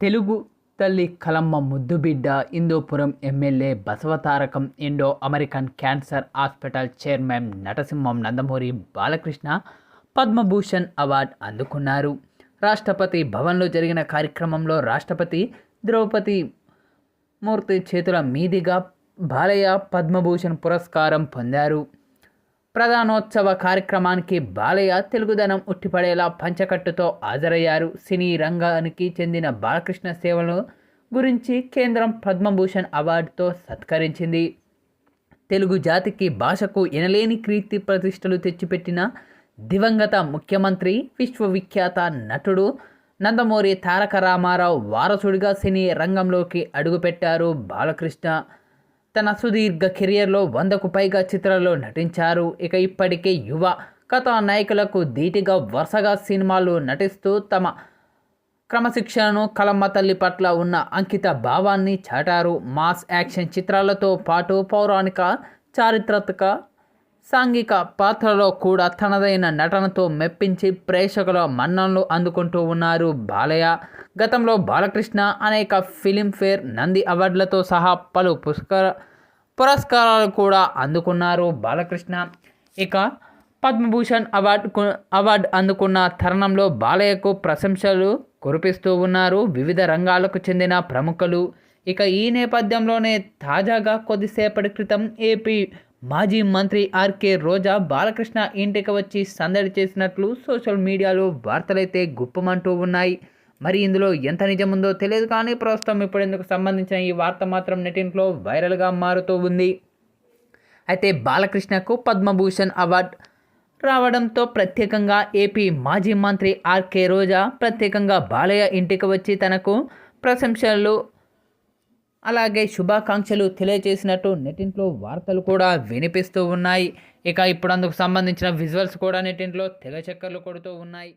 తెలుగు తల్లి కలమ్మ ముద్దుబిడ్డ Hindupuram MLA Basavatarakam Indo American cancer hospital chairman నటసింహం Nandamuri Balakrishna Padma Bhushan award అందుకున్నారు. రాష్ట్రపతి భవన్లో జరిగిన కార్యక్రమంలో రాష్ట్రపతి ద్రౌపది మూర్తి చేతుల మీదిగా బాలయ్య పద్మభూషణ్ పురస్కారం పొందారు. ప్రధానోత్సవ కార్యక్రమానికి బాలయ్య తెలుగుదనం ఉట్టిపడేలా పంచకట్టుతో హాజరయ్యారు. సినీ రంగానికి చెందిన బాలకృష్ణ సేవలు గురించి కేంద్రం పద్మభూషణ్ అవార్డుతో సత్కరించింది. తెలుగు జాతికి భాషకు ఎనలేని కీర్తి ప్రతిష్టలు తెచ్చిపెట్టిన దివంగత ముఖ్యమంత్రి విశ్వవిఖ్యాత నటుడు నందమూరి తారక రామారావు వారసుడిగా సినీ రంగంలోకి అడుగుపెట్టారు బాలకృష్ణ. తన సుదీర్ఘ కెరియర్లో వందకు పైగా చిత్రాల్లో నటించారు. ఇక ఇప్పటికే యువ కథానాయకులకు ధీటిగా వరుసగా సినిమాలు నటిస్తూ తమ క్రమశిక్షణను కలమ్మ తల్లి పట్ల ఉన్న అంకిత భావాన్ని చాటారు. మాస్ యాక్షన్ చిత్రాలతో పాటు పౌరాణిక చారిత్రక సాంఘిక పాత్రలో కూడా తనదైన నటనతో మెప్పించి ప్రేక్షకుల మన్ననలు అందుకుంటూ ఉన్నారు బాలయ్య. గతంలో బాలకృష్ణ అనేక ఫిలింఫేర్ నంది అవార్డులతో సహా పలు పురస్కార పురస్కారాలు కూడా అందుకున్నారు బాలకృష్ణ. ఇక పద్మభూషణ్ అవార్డు అవార్డు అందుకున్న తరుణంలో బాలయ్యకు ప్రశంసలు కురిపిస్తూ ఉన్నారు వివిధ రంగాలకు చెందిన ప్రముఖులు. ఇక ఈ నేపథ్యంలోనే తాజాగా కొద్దిసేపటి క్రితం ఏపీ మాజీ మంత్రి ఆర్కే రోజా బాలకృష్ణ ఇంటికి వచ్చి సందడి చేసినట్లు సోషల్ మీడియాలో వార్తలైతే గుప్పమంటూ ఉన్నాయి. మరి ఇందులో ఎంత నిజముందో తెలియదు కానీ ప్రస్తుతం ఇప్పుడు ఇందుకు సంబంధించిన ఈ వార్త మాత్రం నెటింట్లో వైరల్గా మారుతూ ఉంది. అయితే బాలకృష్ణకు పద్మభూషణ్ అవార్డు రావడంతో ప్రత్యేకంగా ఏపీ మాజీ మంత్రి ఆర్కే రోజా ప్రత్యేకంగా బాలయ్య ఇంటికి వచ్చి తనకు ప్రశంసలు అలాగే శుభాకాంక్షలు తెలియజేసినట్టు నెటింట్లో వార్తలు కూడా వినిపిస్తూ ఉన్నాయి. ఇక ఇప్పుడు అందుకు సంబంధించిన విజువల్స్ కూడా నెటింట్లో తెగ చక్కర్లు కొడుతూ ఉన్నాయి.